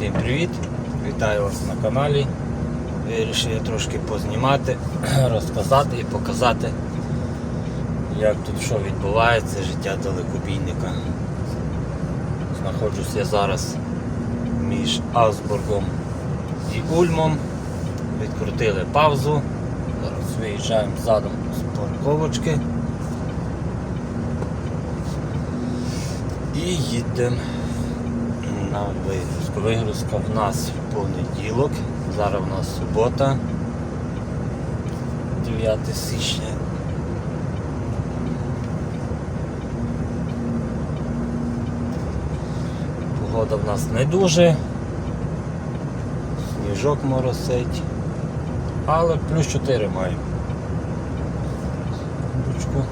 Всім привіт! Вітаю вас на каналі. Вирішив я трошки познімати, розказати і показати, як тут що відбувається, життя далекобійника. Знаходжусь я зараз між Авсбургом і Ульмом. Відкрутили паузу. Зараз виїжджаємо задом з парковочки. І їдемо на вигрузку. Вигрузка в нас в понеділок. Зараз в нас субота, 9 січня. Погода в нас не дуже. Сніжок моросить. Але плюс 4 має. Ручку.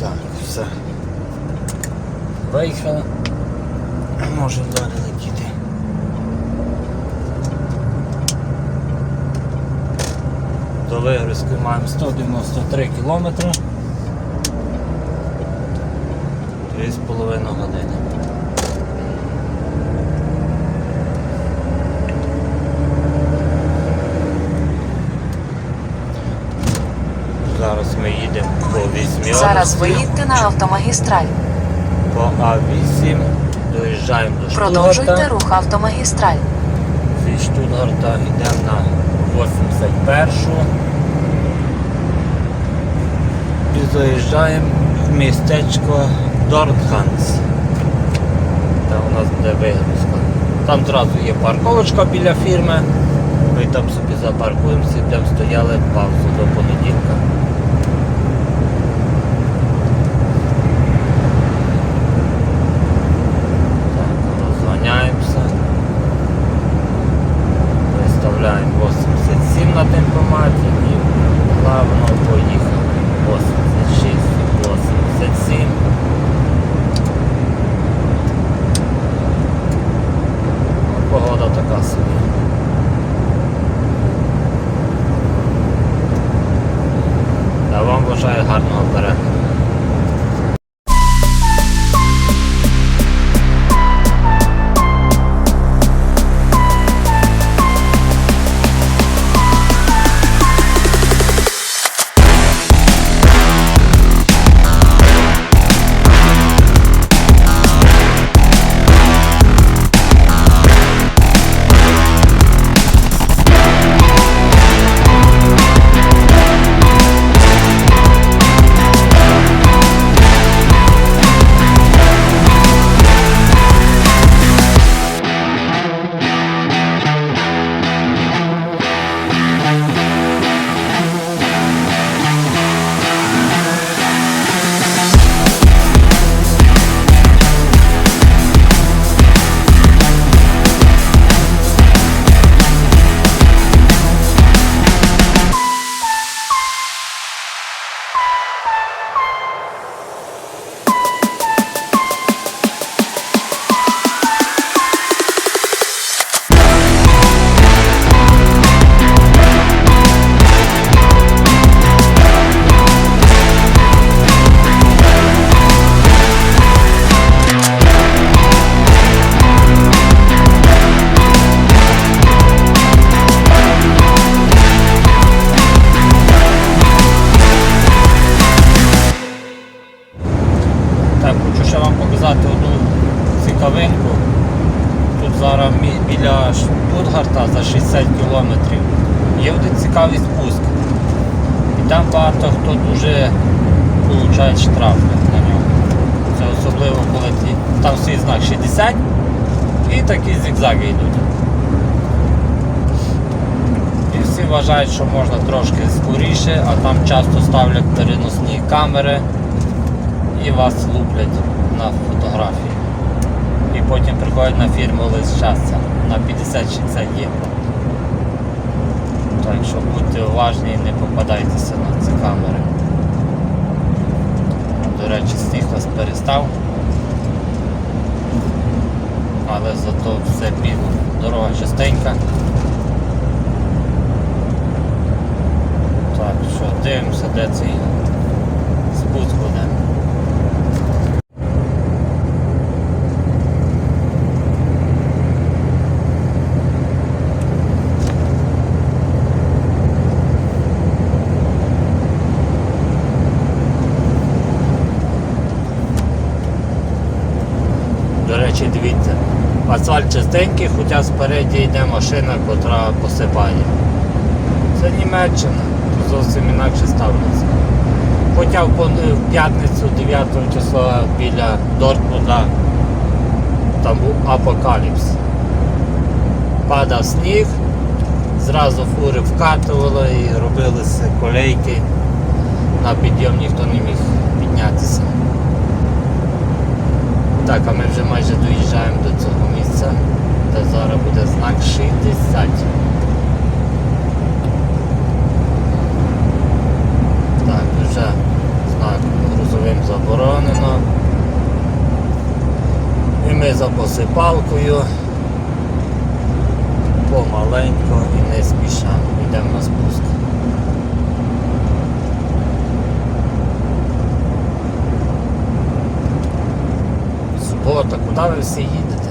Так, все. Виїхали. Можемо далі летіти. До вигрузки маємо 193 кілометри. 2,5 години. Зараз ми їдемо по 8 Зараз виїдьте на автомагістраль. по А8 доїжджаємо до Продовжуйте рух автомагістраль. Зі Штутгарта йдемо на 81 і заїжджаємо в містечко Дортханс. Там у нас буде вигрузка. Там одразу є парковочка біля фірми. Ми там собі запаркуємося, там стояли паузу до понеділка. Вважають, що можна трошки скоріше, а там часто ставлять переносні камери і вас луплять на фотографії. І потім приходять на фірму лист щастя на 50-60 євро. Так що будьте уважні і не попадайтеся на ці камери. До речі, сніг вас перестав. Але зато все біло. Дорога чистенька. Так, що, дивимося, де цей спуск буде. До речі, дивіться, асфальт чистенький, хоча спереді йде машина, котра посипає. Це Німеччина, зовсім інакше ставляться. Хоча в, п'ятницю 9 числа біля Дортмунда там був апокаліпс. Падав сніг, зразу фури вкатували і робилися колейки. На підйом ніхто не міг піднятися. Так, а ми вже майже доїжджаємо до цього місця, де зараз буде знак 60. Так, вже знак грузовим заборонено. І ми за посипалкою помаленько і не спішимо. Йдемо на спуск. Субота, куди ви всі їдете?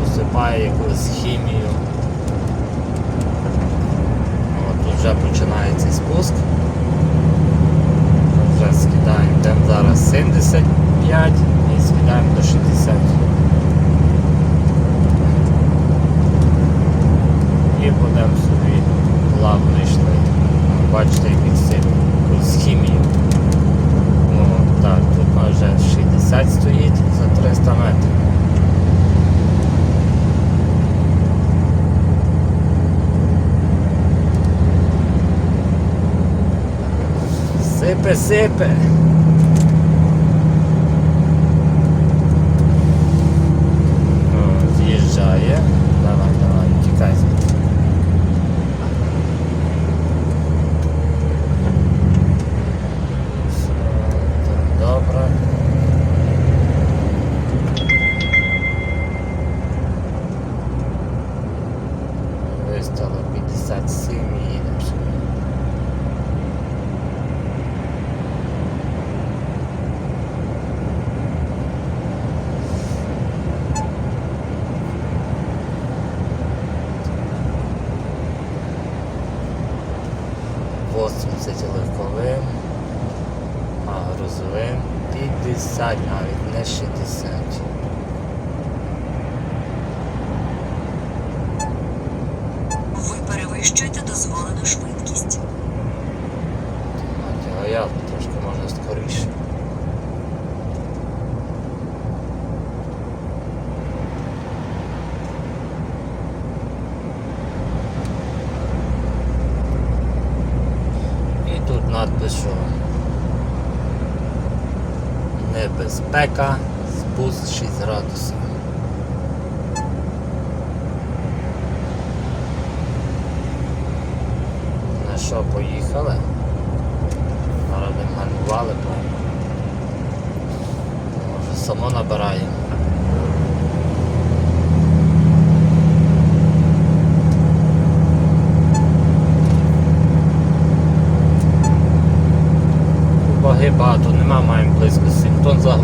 Посипає якусь хімію. От, тут вже починається спуск. Вже скидаємо, йдемо зараз 75 і скидаємо до 60. і будемо собі плавно йшли. Бачите, як сипе якусь хімію. О, так, тут вже 60 стоїть за 300 метрів. Сипе, сипе. О, З'їжджає. Давай, давай, тікай звідти. Все, так, Добре. Вистало 57 і їдемо собі. Восемьдесят легковим, а грузовим 50 навіть не 60. Ви перевищуєте дозволену швидкість. А я трошки можна скоріше. І надпис, що небезпека, спуск 6 градусів. На що поїхали? 双子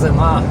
зима.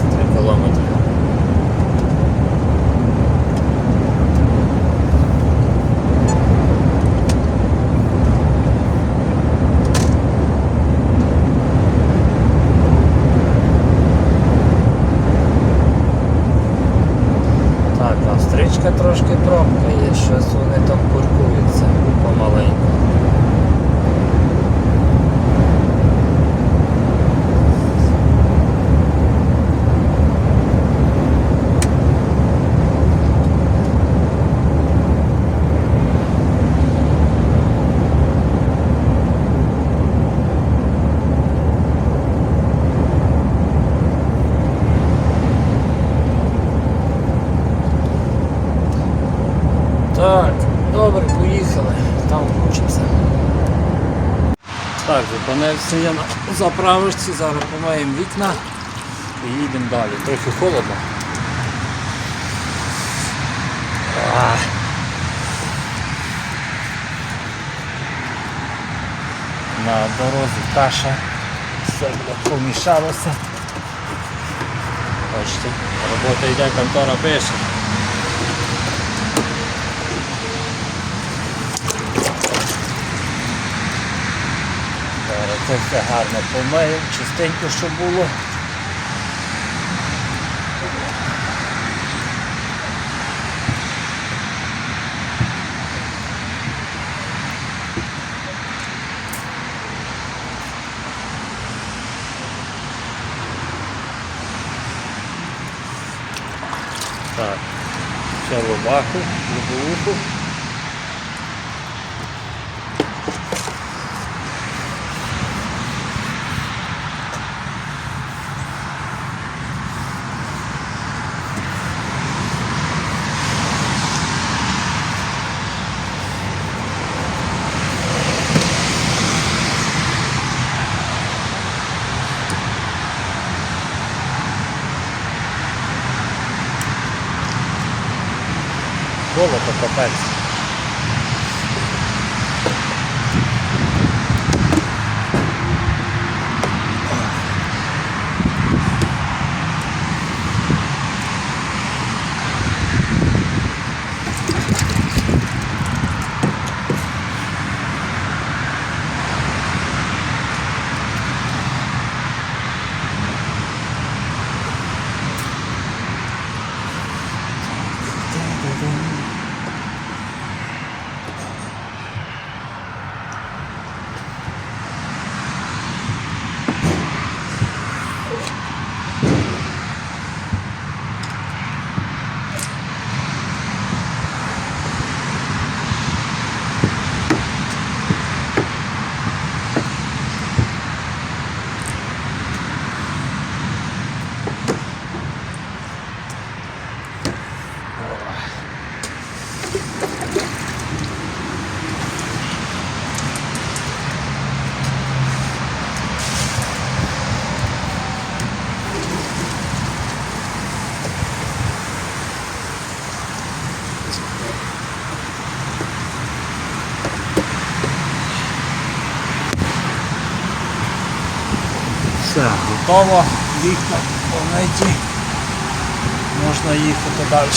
Filtre falan atıyor. Так, зупинився я на заправочці, зараз помаємо вікна і їдемо далі. Трохи холодно. На дорозі каша, все помішалося. Бачите, робота йде, контора пише. це все гарно помиємо, чистенько, щоб було. Так, ще лобаку, лобовуху. Було, то капець. Все, готово. Вікна помиті. Можна їхати далі.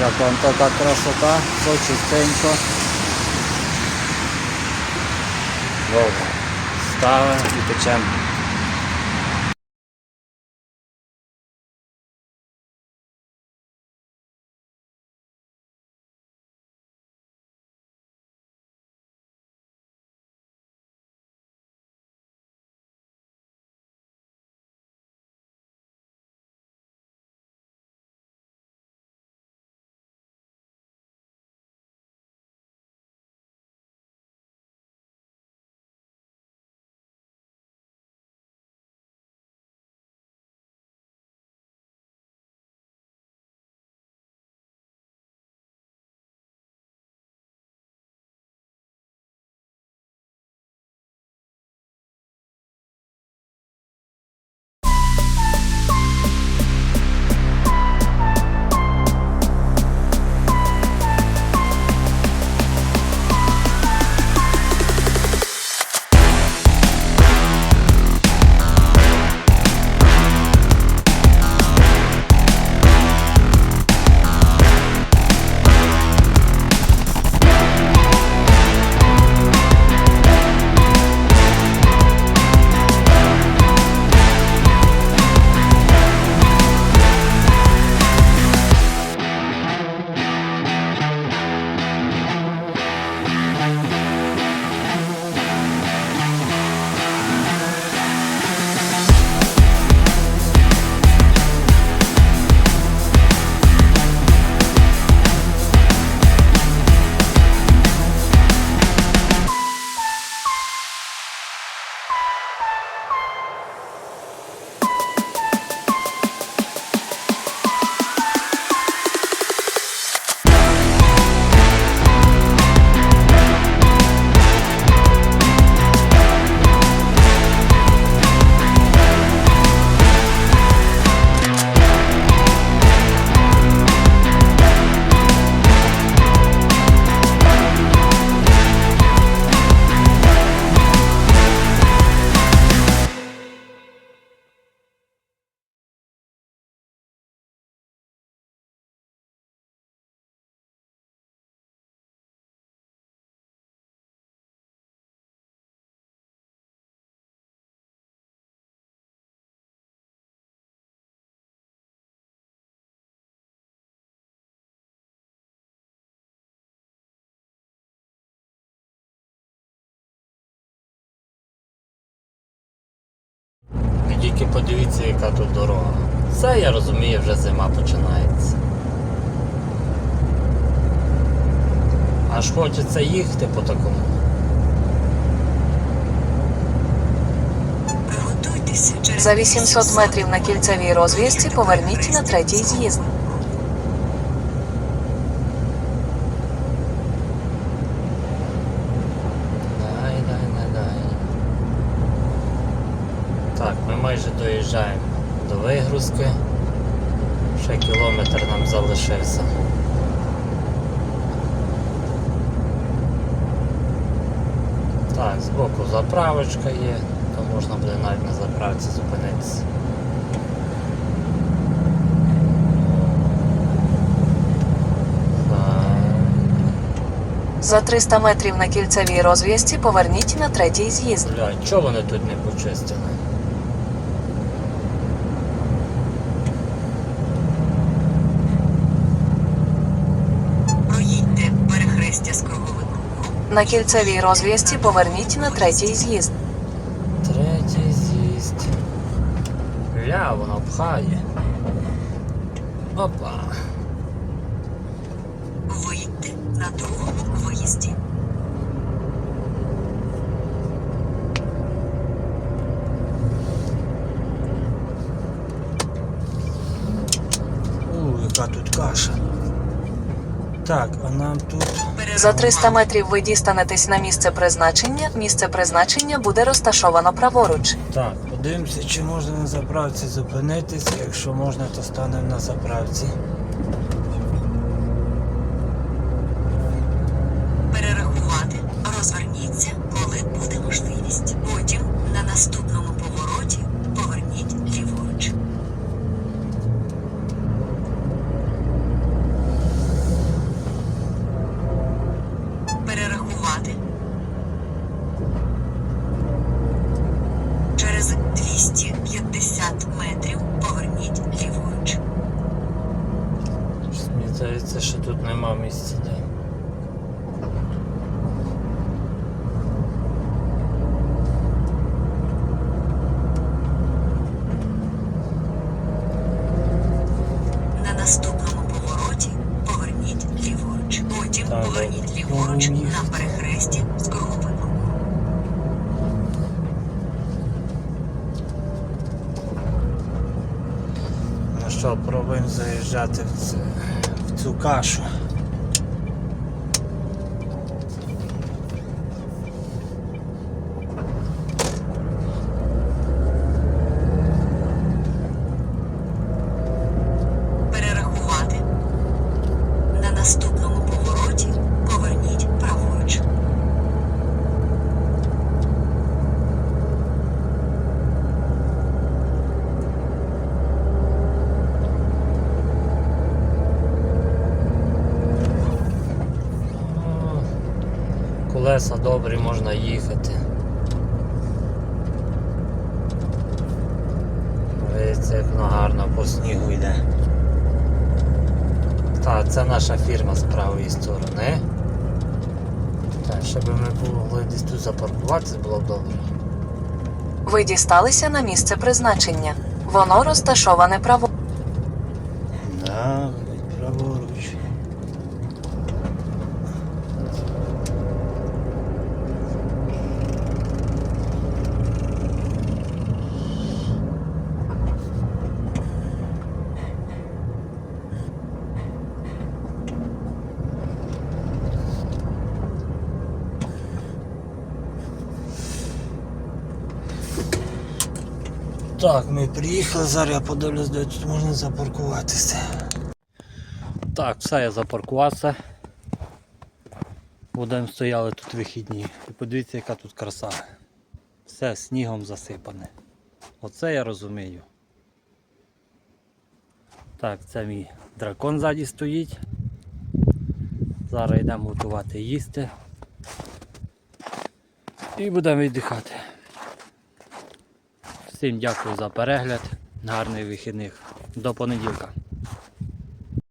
Як вам така красота, все чистенько. Добре. Ставимо і печемо. Тільки подивіться, яка тут дорога. Все, я розумію, вже зима починається. Аж хочеться їхати по такому. За 800 метрів на кільцевій розв'язці поверніть на третій з'їзд. Вигрузки. Ще кілометр нам залишився. Так, збоку заправочка є, то можна буде навіть на заправці зупинитися. За 300 метрів на кільцевій розв'язці поверніть на третій з'їзд. Бля, чого вони тут не почистили? На кільцевій розв'язці поверніть на третій з'їзд. Третій з'їзд. Ля, воно пхає. Опа. Виїдьте на другому виїзді. У, яка тут каша. Так, а нам тут. За 300 метрів ви дістанетесь на місце призначення. Місце призначення буде розташовано праворуч. Так, подивимося, чи можна на заправці зупинитися. Якщо можна, то станемо на заправці. Ліворуч на перехресті з круговим. Ну що, пробуємо заїжджати в, це, в цю кашу. Перерахувати. На наступному повороті поверніть праворуч. О, Колеса добрі, можна їхати. Дивіться, як воно гарно по снігу йде. Так, це наша фірма з правої сторони. Так, щоб ми могли десь тут запаркуватися, було б добре. Ви дісталися на місце призначення. Воно розташоване праворуч. Так, ми приїхали, зараз я подивлюсь, де тут можна запаркуватися. Так, все, я запаркувався. Будемо стояли тут вихідні. І подивіться, яка тут краса. Все снігом засипане. Оце я розумію. Так, це мій дракон ззаді стоїть. Зараз йдемо готувати їсти. І будемо віддихати. Всім дякую за перегляд. Гарних вихідних. До понеділка.